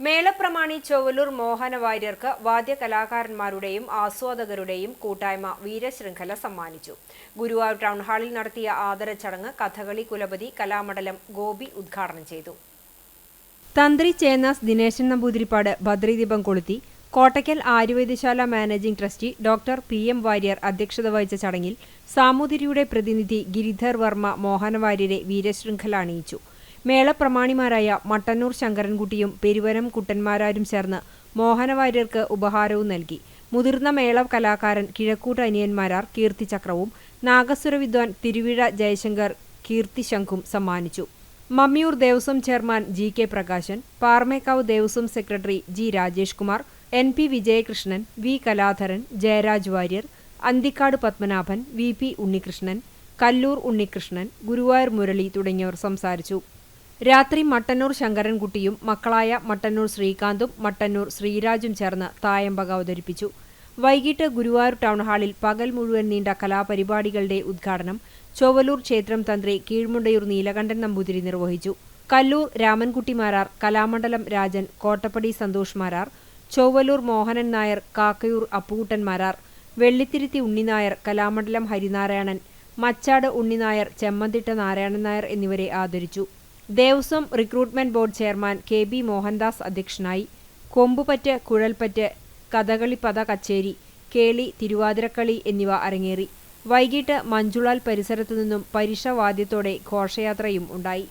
മേളപ്രമാണി ചൊവ്വലൂർ മോഹന വാര്യർക്ക് വാദ്യകലാകാരന്മാരുടെയും ആസ്വാദകരുടെയും കൂട്ടായ്മ വീരശൃംഖല സമ്മാനിച്ചു. ഗുരുവായൂർ ടൗൺ ഹാളിൽ നടത്തിയ ആദര ചടങ്ങ് കഥകളി കുലപതി കലാമണ്ഡലം ഗോപി ഉദ്ഘാടനം ചെയ്തു. തന്ത്രി ചേന്നാസ് ദിനേശൻ നമ്പൂതിരിപ്പാട് ഭദ്രീദീപം കൊളുത്തി Kottakkal Ayurvedasala managing trustee doctor P M Warrier അധ്യക്ഷത വഹിച്ച ചടങ്ങിൽ സാമൂതിരിയുടെ പ്രതിനിധി ഗിരിധർ വർമ്മ മോഹനവാര്യരെ വീരശൃംഖല അണിയിച്ചു. മേളപ്രമാണിമാരായ മട്ടന്നൂർ ശങ്കരൻകുട്ടിയും പെരുവരം കുട്ടന്മാരാരും ചേർന്ന് മോഹനവാര്യർക്ക് ഉപഹാരവും നൽകി. മുതിർന്ന മേള കലാകാരൻ കിഴക്കൂട്ട് അനിയന്മാരാർ കീർത്തിചക്രവും നാഗസ്വര വിദ്വാൻ തിരുവിഴ ജയശങ്കർ കീർത്തിശംഖും സമ്മാനിച്ചു. Mammiyur Devaswom chairman G K Prakashan Paramekkavu Devaswom secretary G Rajesh Kumar N P Vijayakrishnan V Kaladharan Jayaraj Warrier Anthikad Padmanabhan V P Unnikrishnan Kallur Unnikrishnan Guruvayur Murali തുടങ്ങിയവർ സംസാരിച്ചു. രാത്രി മട്ടന്നൂർ ശങ്കരൻകുട്ടിയും മക്കളായ മട്ടന്നൂർ ശ്രീകാന്തും മട്ടന്നൂർ ശ്രീരാജും ചേർന്ന് തായമ്പക അവതരിപ്പിച്ചു. വൈകിട്ട് ഗുരുവായൂർ ടൗൺ ഹാളിൽ പകൽ മുഴുവൻ നീണ്ട കലാപരിപാടികളുടെ ഉദ്ഘാടനം ചൊവലൂർ ക്ഷേത്രം തന്ത്രി കീഴ്മുണ്ടയൂർ നീലകണ്ഠൻ നമ്പൂതിരി നിർവഹിച്ചു. കല്ലൂർ രാമൻകുട്ടി മാരാർ കലാമണ്ഡലം രാജൻ കോട്ടപ്പടി സന്തോഷ് മാരാർ ചൊവ്വലൂർ മോഹനൻ നായർ കാക്കയൂർ അപ്പുകുട്ടൻ മാരാർ വെള്ളിത്തിരുത്തി ഉണ്ണിനായർ കലാമണ്ഡലം ഹരിനാരായണൻ മച്ചാട് ഉണ്ണിനായർ ചെമ്മന്തിട്ട നാരായണൻ നായർ എന്നിവരെ ആദരിച്ചു. Devaswom recruitment board chairman K B Mohandas അധ്യക്ഷനായി കൊമ്പുപറ്റ് കുഴൽപ്പറ്റ് കഥകളിപ്പത കച്ചേരി കേളി തിരുവാതിരക്കളി എന്നിവ അരങ്ങേറി. വൈകിട്ട് മഞ്ജുളാൽ പരിസരത്തു നിന്നും പരിഷവാദ്യത്തോടെ ഘോഷയാത്രയും ഉണ്ടായി.